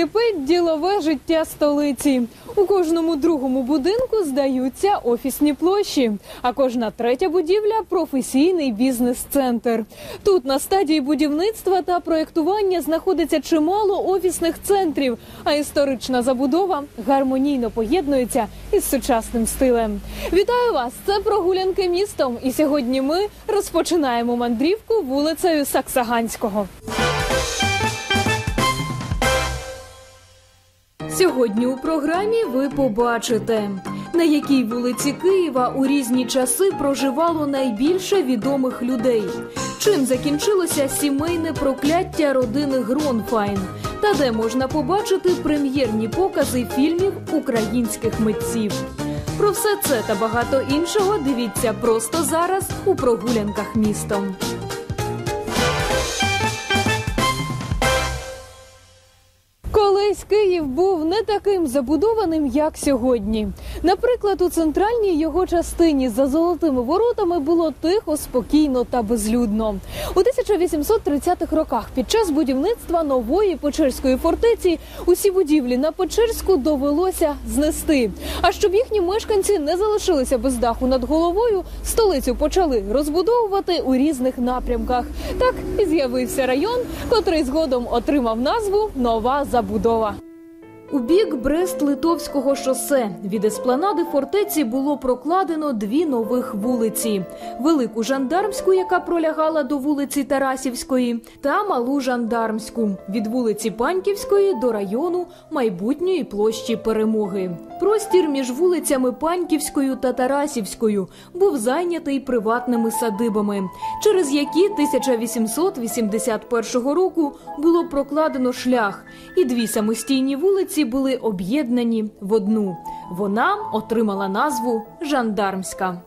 Кипить ділове життя столиці. У кожному другому будинку здаються офісні площі, а кожна третя будівля професійний бізнес-центр. Тут на стадії будівництва та проєктування знаходиться чимало офісних центрів, а історична забудова гармонійно поєднується із сучасним стилем. Вітаю вас! Це прогулянки містом. І сьогодні ми розпочинаємо мандрівку вулицею Саксаганського. Сьогодні у програмі ви побачите, на якій вулиці Києва у різні часи проживало найбільше відомих людей, чим закінчилося сімейне прокляття родини Гронфайн, та де можна побачити прем'єрні покази фільмів українських митців. Про все це та багато іншого дивіться просто зараз у прогулянках містом. Київ був не таким забудованим, як сьогодні. Наприклад, у центральній його частині за золотими воротами було тихо, спокійно та безлюдно. У 1830-х роках під час будівництва нової Печерської фортеці усі будівлі на Печерську довелося знести. А щоб їхні мешканці не залишилися без даху над головою, столицю почали розбудовувати у різних напрямках. Так і з'явився район, котрий згодом отримав назву Нова Забудова. У бік Брест-Литовського шосе. Від еспланади фортеці було прокладено дві нових вулиці: велику жандармську, яка пролягала до вулиці Тарасівської, та малу жандармську. Від вулиці Паньківської до району майбутньої площі Перемоги. Простір між вулицями Паньківською та Тарасівською був зайнятий приватними садибами, через які 1881 року було прокладено шлях, і дві самостійні вулиці були об'єднані в одну. Вона отримала назву Жандармська.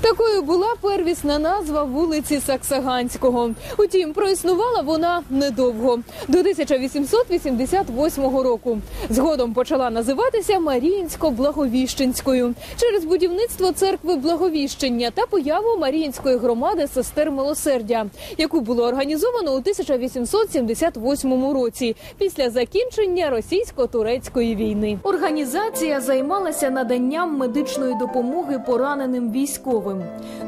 Такою була первісна назва вулиці Саксаганського. Утім, проіснувала вона недовго до 1888 року. Згодом почала називатися Маріїнсько-Благовіщенською через будівництво церкви Благовіщення та появу Маріїнської громади сестер милосердя, яку було організовано у 1878 році після закінчення російсько-турецької війни. Організація займалася наданням медичної допомоги пораненим військовим.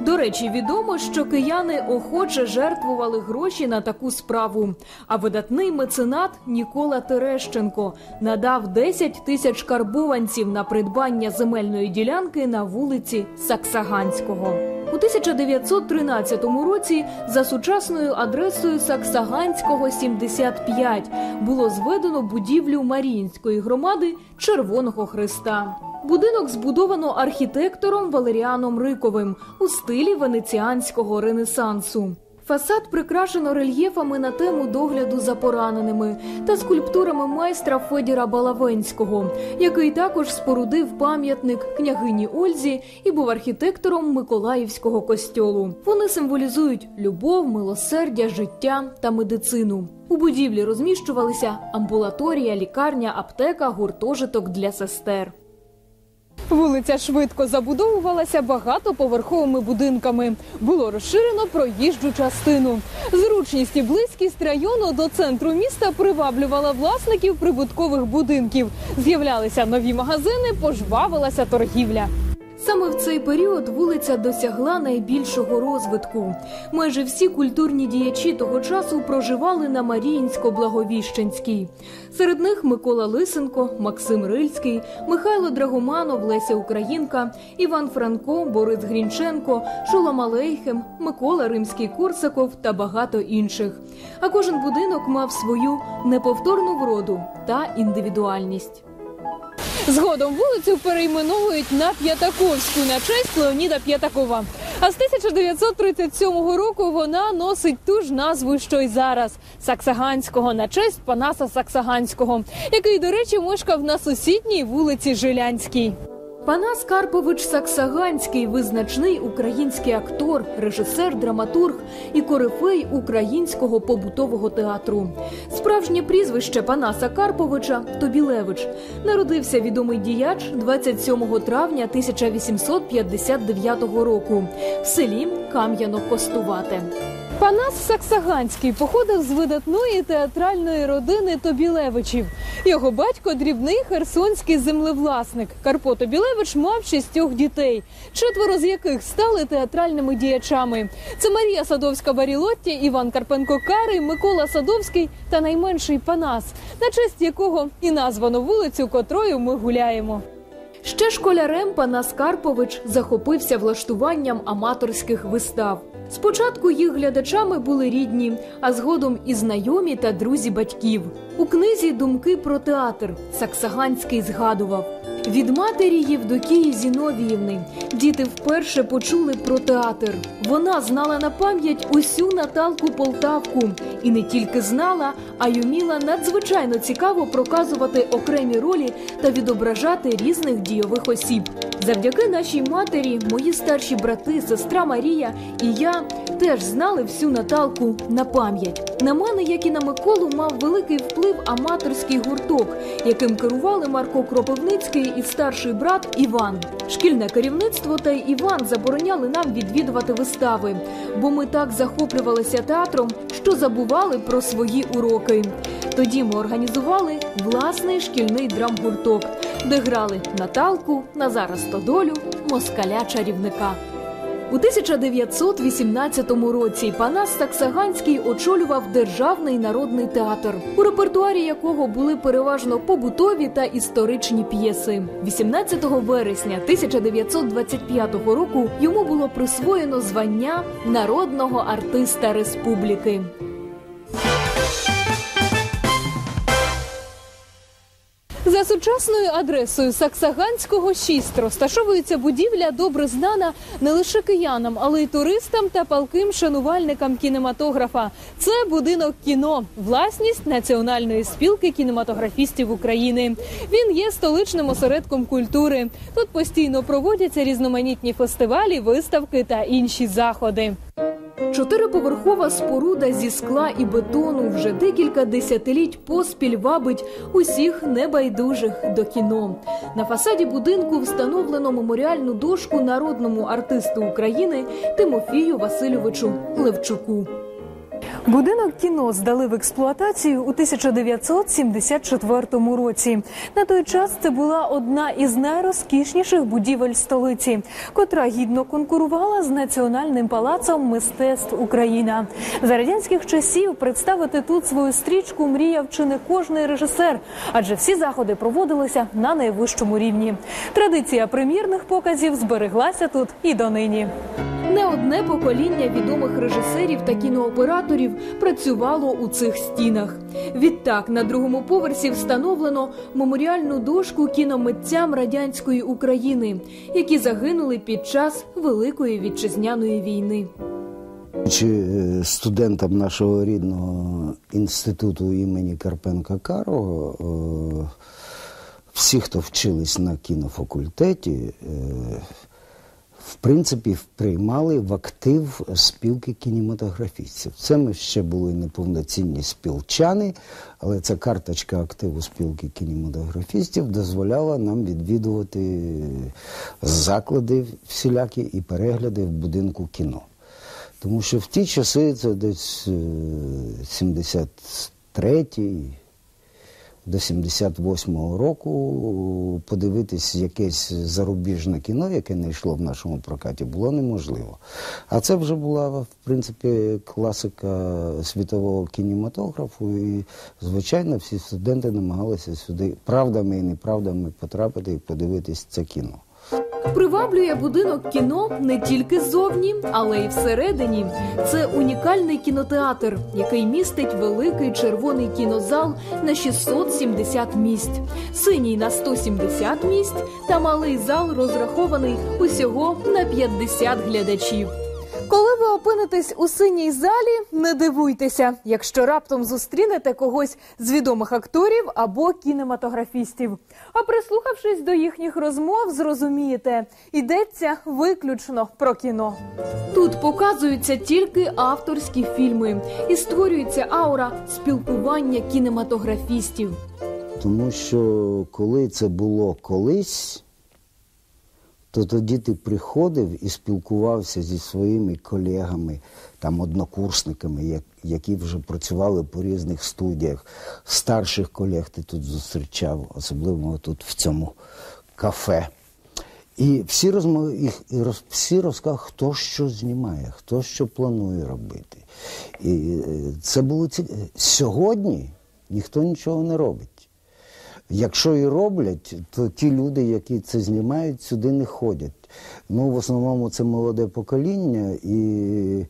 До речі, відомо, що кияни охоче жертвували гроші на таку справу. А видатний меценат Нікола Терещенко надав 10 тисяч карбованців на придбання земельної ділянки на вулиці Саксаганського. У 1913 році за сучасною адресою Саксаганського 75 було зведено будівлю Маріїнської громади Червоного Христа. Будинок збудовано архітектором Валеріаном Риковим у стилі венеціанського ренесансу. Фасад прикрашено рельєфами на тему догляду за пораненими та скульптурами майстра Федіра Балавенського, який також спорудив пам'ятник княгині Ользі і був архітектором Миколаївського костьолу. Вони символізують любов, милосердя, життя та медицину. У будівлі розміщувалися амбулаторія, лікарня, аптека, гуртожиток для сестер. Вулиця швидко забудовувалася багатоповерховими будинками. Було розширено проїжджу частину. Зручність і близькість району до центру міста приваблювала власників прибуткових будинків. З'являлися нові магазини, пожвавилася торгівля. Саме в цей період вулиця досягла найбільшого розвитку. Майже всі культурні діячі того часу проживали на Маріїнсько-Благовіщенській. Серед них Микола Лисенко, Максим Рильський, Михайло Драгоманов, Леся Українка, Іван Франко, Борис Грінченко, Шолом Алейхем, Микола Римський Корсаков та багато інших. А кожен будинок мав свою неповторну вроду та індивідуальність. Згодом вулицю перейменовують на П'ятаковську на честь Леоніда П'ятакова. А з 1937 року вона носить ту ж назву, що й зараз Саксаганського на честь Панаса Саксаганського, який, до речі, мешкав на сусідній вулиці Жилянській. Панас Карпович Саксаганський визначний український актор, режисер, драматург і корифей українського побутового театру. Справжнє прізвище Панаса Карповича Тобілевич. Народився відомий діяч 27 травня 1859 року в селі Кам'яно-Костувате. Панас Саксаганський походив з видатної театральної родини Тобілевичів. Його батько дрібний херсонський землевласник. Карпо Тобілевич мав шістьох дітей, четверо з яких стали театральними діячами. Це Марія Садовська Барілотті, Іван Карпенко Карий, Микола Садовський та найменший Панас, на честь якого і названо вулицю, котрою ми гуляємо. Ще школярем Панас Карпович захопився влаштуванням аматорських вистав. Спочатку їх глядачами були рідні, а згодом і знайомі та друзі батьків. У книзі Думки про театр Саксаганський згадував. Від матері Євдокії Зіновіївни діти вперше почули про театр. Вона знала на пам'ять усю Наталку Полтавку і не тільки знала, а й уміла надзвичайно цікаво проказувати окремі ролі та відображати різних дійових осіб. Завдяки нашій матері, мої старші брати, сестра Марія і я теж знали всю Наталку на пам'ять. На мене, як і на Миколу, мав великий вплив аматорський гурток, яким керували Марко Кропивницький і старший брат Іван. Шкільне керівництво та Іван забороняли нам відвідувати вистави, бо ми так захоплювалися театром, що забували про свої уроки. Тоді ми організували власний шкільний драмгурток, де грали Наталку, Назара Стодолю, москаля чарівника. У 1918 році Панас Саксаганський очолював Державний народний театр, у репертуарі якого були переважно побутові та історичні п'єси. 18 вересня 1925 року йому було присвоєно звання народного артиста республіки. За сучасною адресою Саксаганського 6 розташовується будівля, добре знана не лише киянам, але й туристам та палким шанувальникам кінематографа. Це будинок кіно, власність Національної спілки кінематографістів України. Він є столичним осередком культури. Тут постійно проводяться різноманітні фестивалі, виставки та інші заходи. Чотириповерхова споруда зі скла і бетону вже декілька десятиліть поспіль вабить усіх небайдужих до кіно. На фасаді будинку встановлено меморіальну дошку народному артисту України Тимофію Васильовичу Левчуку. Будинок кіно здали в експлуатацію у 1974 році. На той час це була одна із найрозкішніших будівель столиці, котра гідно конкурувала з національним палацом мистецтв Україна. За радянських часів представити тут свою стрічку мріяв чи не кожний режисер, адже всі заходи проводилися на найвищому рівні. Традиція прем'єрних показів збереглася тут і донині. Не одне покоління відомих режисерів та кінооператорів працювало у цих стінах. Відтак на другому поверсі встановлено меморіальну дошку кіномитцям радянської України, які загинули під час Великої вітчизняної війни. Чи е, студентам нашого рідного інституту імені Карпенка Карого, е, всі, хто вчились на кінофакультеті, е, в принципі, приймали в актив спілки кінематографістів. Це ми ще були неповноцінні спілчани, але ця карточка активу спілки кінематографістів дозволяла нам відвідувати заклади всілякі і перегляди в будинку кіно. Тому що в ті часи, це десь 73-й, до 78-го року подивитись якесь зарубіжне кіно, яке не йшло в нашому прокаті, було неможливо. А це вже була, в принципі, класика світового кінематографу. І, звичайно, всі студенти намагалися сюди правдами і неправдами потрапити і подивитись це кіно. Приваблює будинок кіно не тільки ззовні, але й всередині. Це унікальний кінотеатр, який містить великий червоний кінозал на 670 місць, синій на 170 місць та малий зал розрахований усього на 50 глядачів. Коли ви опинитесь у синій залі, не дивуйтеся, якщо раптом зустрінете когось з відомих акторів або кінематографістів. А прислухавшись до їхніх розмов, зрозумієте, йдеться виключно про кіно. Тут показуються тільки авторські фільми і створюється аура спілкування кінематографістів. Тому що коли це було колись, то тоді ти приходив і спілкувався зі своїми колегами, там однокурсниками, які вже працювали по різних студіях. Старших колег ти тут зустрічав, особливо тут в цьому кафе. І всі розмови, і всі розказали, хто що знімає, хто що планує робити. І е, це було ці... сьогодні ніхто нічого не робить. Якщо і роблять, то ті люди, які це знімають, сюди не ходять. Ну, в основному це молоде покоління, і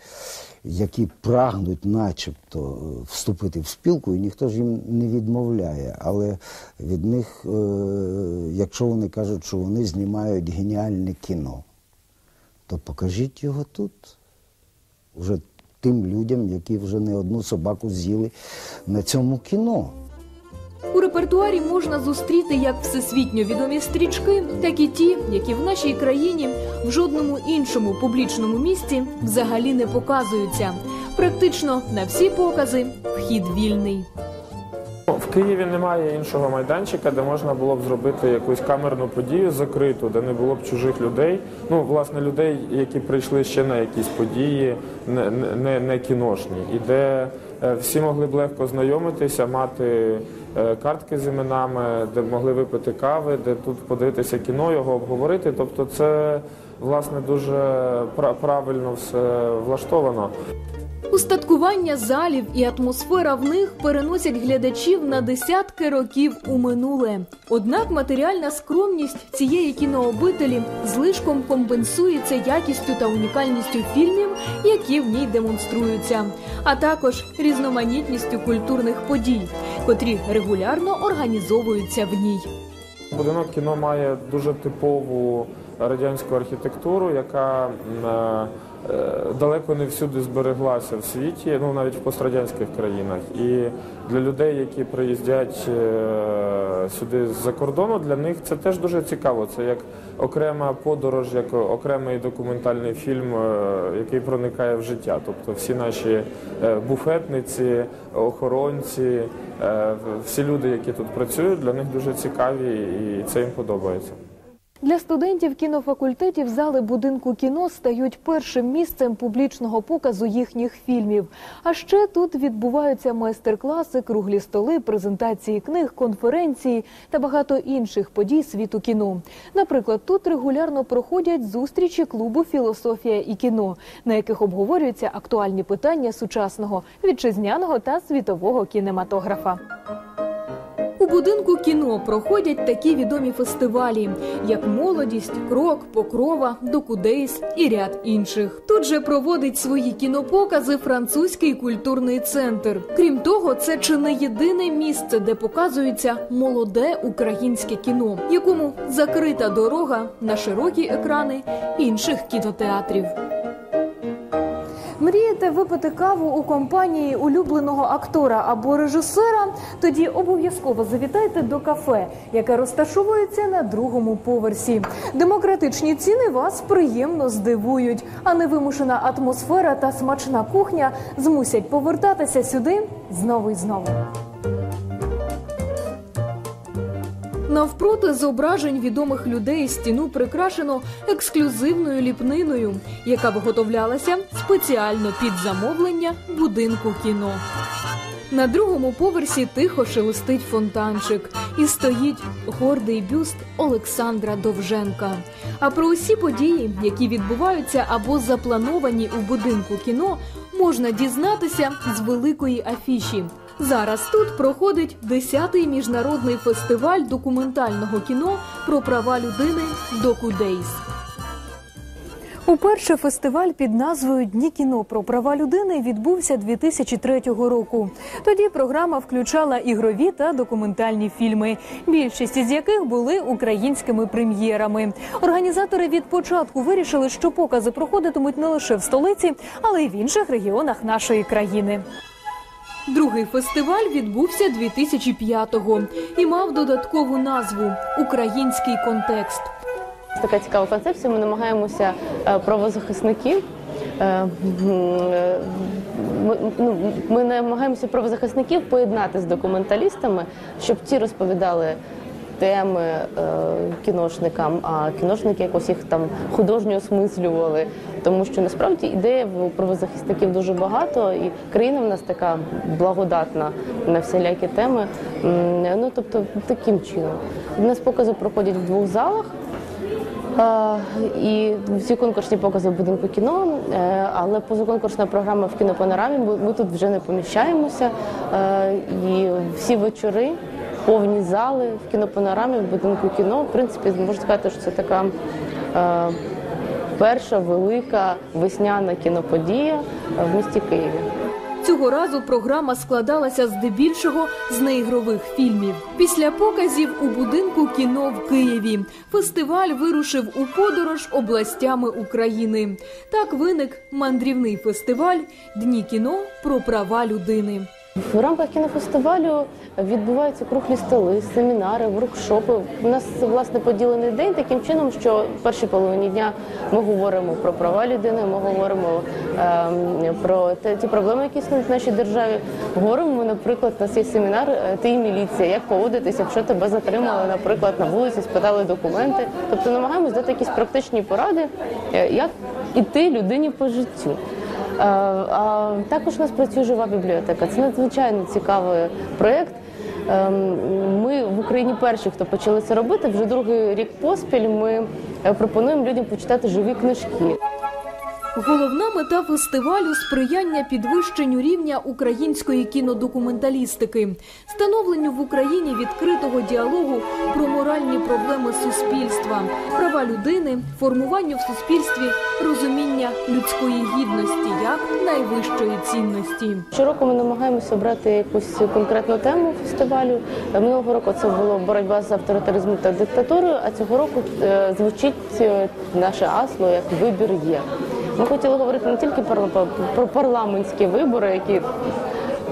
які прагнуть начебто вступити в спілку, і ніхто ж їм не відмовляє. Але від них, е, якщо вони кажуть, що вони знімають геніальне кіно, то покажіть його тут. Уже тим людям, які вже не одну собаку з'їли на цьому кіно. Репертуарі можна зустріти як всесвітньо відомі стрічки, так і ті, які в нашій країні в жодному іншому публічному місці взагалі не показуються. Практично на всі покази вхід вільний. В Києві немає іншого майданчика, де можна було б зробити якусь камерну подію закриту, де не було б чужих людей. Ну, власне, людей, які прийшли ще на якісь події, не, не, не кіношні, і де е, всі могли б легко знайомитися, мати картки з іменами, де могли випити кави, де тут подивитися кіно, його обговорити. Тобто, це власне дуже пра- правильно все влаштовано. Устаткування залів і атмосфера в них переносять глядачів на десятки років у минуле. Однак матеріальна скромність цієї кінообителі злишком компенсується якістю та унікальністю фільмів, які в ній демонструються, а також різноманітністю культурних подій, котрі регулярно організовуються в ній. Будинок кіно має дуже типову радянську архітектуру, яка е, далеко не всюди збереглася в світі, ну навіть в пострадянських країнах. І для людей, які приїздять е, сюди з-за кордону, для них це теж дуже цікаво. Це як окрема подорож, як окремий документальний фільм, е, який проникає в життя. Тобто всі наші е, буфетниці, охоронці, е, всі люди, які тут працюють, для них дуже цікаві і це їм подобається. Для студентів кінофакультетів зали будинку кіно стають першим місцем публічного показу їхніх фільмів. А ще тут відбуваються майстер-класи, круглі столи, презентації книг, конференції та багато інших подій світу кіно. Наприклад, тут регулярно проходять зустрічі клубу Філософія і кіно, на яких обговорюються актуальні питання сучасного вітчизняного та світового кінематографа. У будинку кіно проходять такі відомі фестивалі, як молодість, крок, покрова, докудейс і ряд інших. Тут же проводить свої кінопокази французький культурний центр. Крім того, це чи не єдине місце, де показується молоде українське кіно, якому закрита дорога на широкі екрани інших кінотеатрів. Мрієте випити каву у компанії улюбленого актора або режисера? Тоді обов'язково завітайте до кафе, яке розташовується на другому поверсі. Демократичні ціни вас приємно здивують, а невимушена атмосфера та смачна кухня змусять повертатися сюди знову і знову. Навпроти зображень відомих людей стіну прикрашено ексклюзивною ліпниною, яка виготовлялася спеціально під замовлення будинку кіно. На другому поверсі тихо шелестить фонтанчик і стоїть гордий бюст Олександра Довженка. А про усі події, які відбуваються або заплановані у будинку кіно, можна дізнатися з великої афіші. Зараз тут проходить 10-й міжнародний фестиваль документального кіно про права людини Докудейс. Уперше фестиваль під назвою Дні кіно про права людини відбувся 2003 року. Тоді програма включала ігрові та документальні фільми, більшість із яких були українськими прем'єрами. Організатори від початку вирішили, що покази проходитимуть не лише в столиці, але й в інших регіонах нашої країни. Другий фестиваль відбувся 2005-го і мав додаткову назву Український контекст. Така цікава концепція. Ми намагаємося е, правозахисників. е, е, Ми, ну, ми намагаємося правозахисників поєднати з документалістами, щоб ті розповідали теми е, кіношникам, а кіношники якось їх там художньо осмислювали. Тому що насправді ідеї в правозахисників дуже багато, і країна в нас така благодатна на всілякі теми. Ну тобто таким чином. У нас покази проходять в двох залах. І всі конкурсні покази в будинку кіно, е, але позаконкурсна програма в кінопанорамі. Ми тут вже не поміщаємося. Е, І всі вечори, повні зали в кінопанорамі, в будинку кіно. В принципі, можна сказати, що це така е, перша велика весняна кіноподія в місті Києві. Цього разу програма складалася здебільшого з неігрових фільмів. Після показів у будинку кіно в Києві фестиваль вирушив у подорож областями України. Так виник мандрівний фестиваль Дні кіно про права людини. В рамках кінофестивалю відбуваються круглі столи, семінари, воркшопи. У нас власне поділений день таким чином, що в першій половині дня ми говоримо про права людини, ми говоримо ем, про ті проблеми, які існують в нашій державі. Говоримо, наприклад, нас є семінар е, Ти і міліція, як поводитись, якщо тебе затримали, наприклад, на вулиці, спитали документи. Тобто намагаємось дати якісь практичні поради, е, як іти людині по життю. Е, також у нас працює жива бібліотека. Це надзвичайно цікавий проєкт. Ем, Ми в Україні перші, хто почали це робити. Вже другий рік поспіль ми е, пропонуємо людям почитати живі книжки. Головна мета фестивалю сприяння підвищенню рівня української кінодокументалістики, становленню в Україні відкритого діалогу про моральні проблеми суспільства, права людини, формуванню в суспільстві розуміння людської гідності як найвищої цінності. Щороку ми намагаємося обрати якусь конкретну тему фестивалю. Минулого року це було боротьба з авторитаризмом та диктатурою, а цього року е, звучить е, наше гасло як вибір є. Ми хотіли говорити не тільки про, про парламентські вибори, які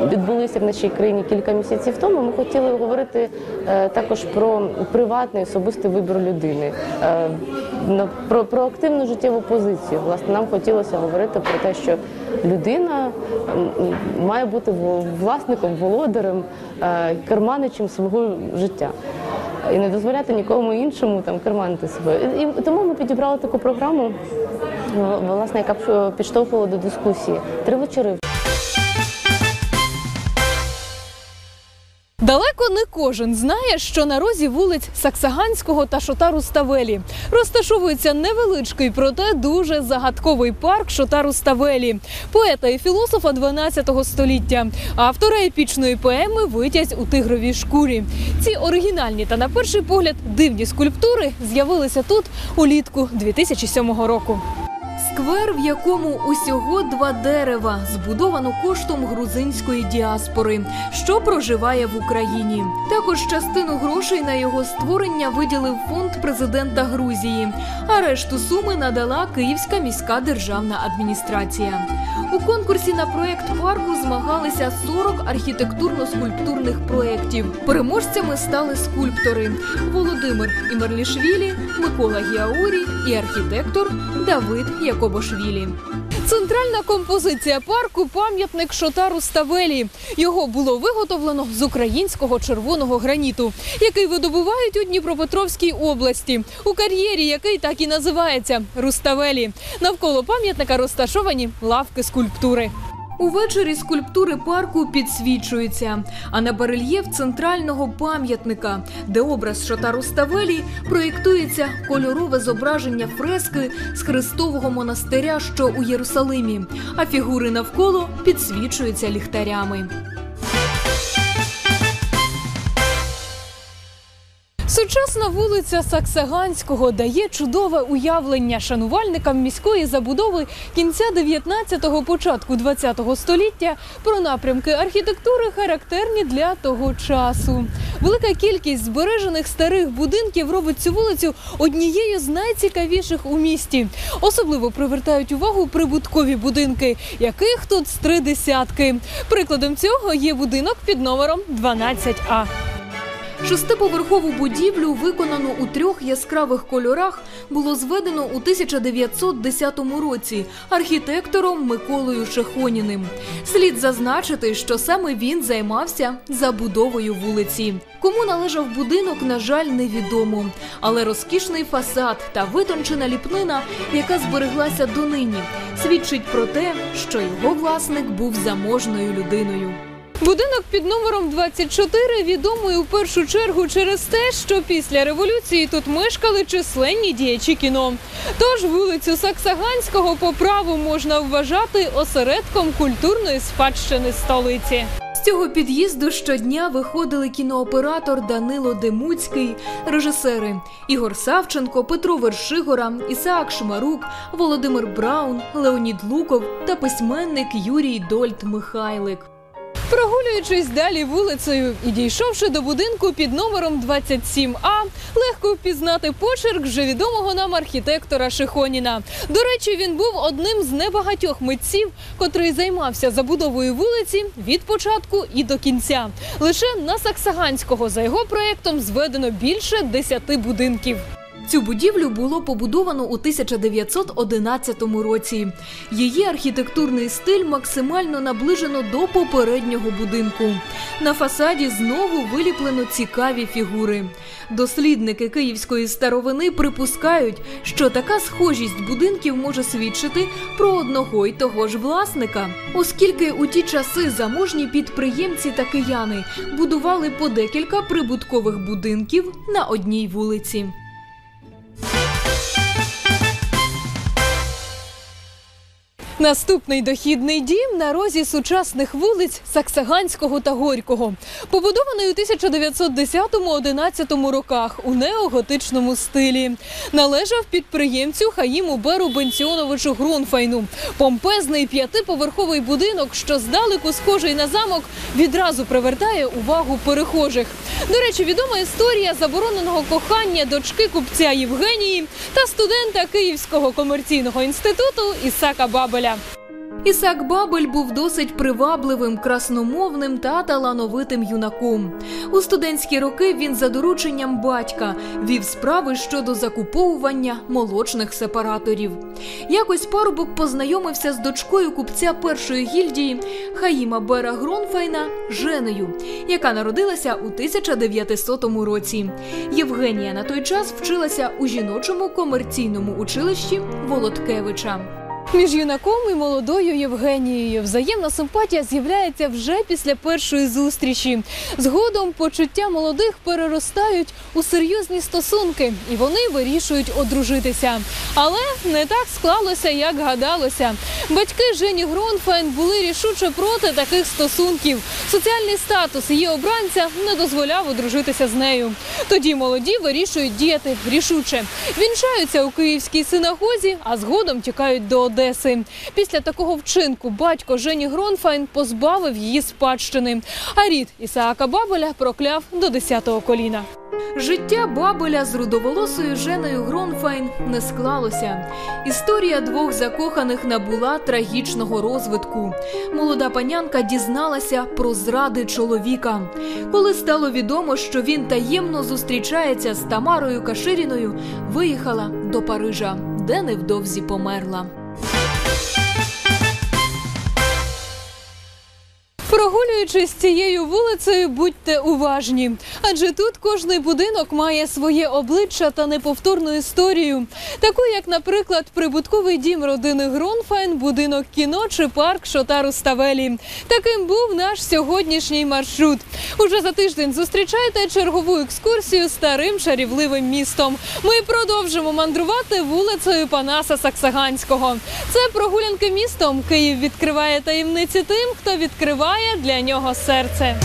відбулися в нашій країні кілька місяців тому. Ми хотіли говорити е, також про приватний особистий вибір людини, е, про, про активну життєву позицію. Власне, нам хотілося говорити про те, що людина має бути власником, володарем, е, керманичем свого життя. І не дозволяти нікому іншому там керманити себе. І, тому ми підібрали таку програму, власне, яка е, підштовхувала до дискусії. Три вечори Далеко не кожен знає, що на розі вулиць Саксаганського та Шотару Ставелі розташовується невеличкий, проте дуже загадковий парк Шотару Ставелі, поета і філософа 12 століття, автора епічної поеми Витязь у тигровій шкурі. Ці оригінальні та на перший погляд дивні скульптури з'явилися тут улітку 2007 року. Сквер, в якому усього два дерева, збудовано коштом грузинської діаспори, що проживає в Україні. Також частину грошей на його створення виділив фонд президента Грузії, а решту суми надала Київська міська державна адміністрація. У конкурсі на проект парку змагалися 40 архітектурно-скульптурних проєктів. Переможцями стали скульптори Володимир Імерлішвілі, Микола Гіаурі і архітектор Давид Якобошвілі. Центральна композиція парку пам'ятник Шотару Ставелі. Його було виготовлено з українського червоного граніту, який видобувають у Дніпропетровській області, у кар'єрі, який так і називається Руставелі. Навколо пам'ятника розташовані лавки скульптури. Увечері скульптури парку підсвічуються, а на барельєф центрального пам'ятника, де образ шата Ставелі проєктується кольорове зображення фрески з Христового монастиря, що у Єрусалимі, а фігури навколо підсвічуються ліхтарями. Сучасна вулиця Саксаганського дає чудове уявлення шанувальникам міської забудови кінця 19-го, початку 20-го століття про напрямки архітектури, характерні для того часу. Велика кількість збережених старих будинків робить цю вулицю однією з найцікавіших у місті. Особливо привертають увагу прибуткові будинки, яких тут з три десятки. Прикладом цього є будинок під номером 12А. Шестиповерхову будівлю, виконану у трьох яскравих кольорах, було зведено у 1910 році архітектором Миколою Шехоніним. Слід зазначити, що саме він займався забудовою вулиці. Кому належав будинок, на жаль, невідомо. Але розкішний фасад та витончена ліпнина, яка збереглася донині, свідчить про те, що його власник був заможною людиною. Будинок під номером 24 відомий у першу чергу через те, що після революції тут мешкали численні діячі кіно. Тож вулицю Саксаганського по праву можна вважати осередком культурної спадщини столиці. З цього під'їзду щодня виходили кінооператор Данило Демуцький, режисери Ігор Савченко, Петро Вершигора, Ісаак Шмарук, Володимир Браун, Леонід Луков та письменник Юрій Дольт Михайлик. Прогулюючись далі вулицею і дійшовши до будинку під номером 27А, легко впізнати почерк вже відомого нам архітектора Шихоніна. До речі, він був одним з небагатьох митців, котрий займався забудовою вулиці від початку і до кінця. Лише на Саксаганського за його проектом зведено більше десяти будинків. Цю будівлю було побудовано у 1911 році. Її архітектурний стиль максимально наближено до попереднього будинку. На фасаді знову виліплено цікаві фігури. Дослідники київської старовини припускають, що така схожість будинків може свідчити про одного й того ж власника, оскільки у ті часи заможні підприємці та кияни будували по декілька прибуткових будинків на одній вулиці. Наступний дохідний дім на розі сучасних вулиць Саксаганського та Горького, побудований у 1910-11 роках у неоготичному стилі. Належав підприємцю Хаїму Беру Бенціоновичу Гронфайну. Помпезний п'ятиповерховий будинок, що здалеку схожий на замок, відразу привертає увагу перехожих. До речі, відома історія забороненого кохання дочки купця Євгенії та студента Київського комерційного інституту Ісака Бабеля. Ісак Бабель був досить привабливим, красномовним та талановитим юнаком. У студентські роки він за дорученням батька вів справи щодо закуповування молочних сепараторів. Якось парубок познайомився з дочкою купця першої гільдії Хаїма Бера Гронфайна Женею, яка народилася у 1900 році. Євгенія на той час вчилася у жіночому комерційному училищі Володкевича. Між юнаком і молодою Євгенією взаємна симпатія з'являється вже після першої зустрічі. Згодом почуття молодих переростають у серйозні стосунки, і вони вирішують одружитися. Але не так склалося, як гадалося. Батьки Жені Гронфайн були рішуче проти таких стосунків. Соціальний статус її обранця не дозволяв одружитися з нею. Тоді молоді вирішують діяти рішуче. Вінчаються у київській синагозі, а згодом тікають до Одеси. Після такого вчинку батько Жені Гронфайн позбавив її спадщини. А рід Ісаака Бабеля прокляв до 10-го коліна. Життя Бабеля з рудоволосою Женою Гронфайн не склалося. Історія двох закоханих набула трагічного розвитку. Молода панянка дізналася про зради чоловіка. Коли стало відомо, що він таємно зустрічається з Тамарою Каширіною, виїхала до Парижа, де невдовзі померла. Прогулюючись цією вулицею, будьте уважні, адже тут кожний будинок має своє обличчя та неповторну історію, таку як, наприклад, прибутковий дім родини Гронфайн, будинок кіно чи парк Шотару Ставелі. Таким був наш сьогоднішній маршрут. Уже за тиждень зустрічайте чергову екскурсію старим чарівливим містом. Ми продовжимо мандрувати вулицею Панаса Саксаганського. Це прогулянки містом. Київ відкриває таємниці тим, хто відкриває для нього серце.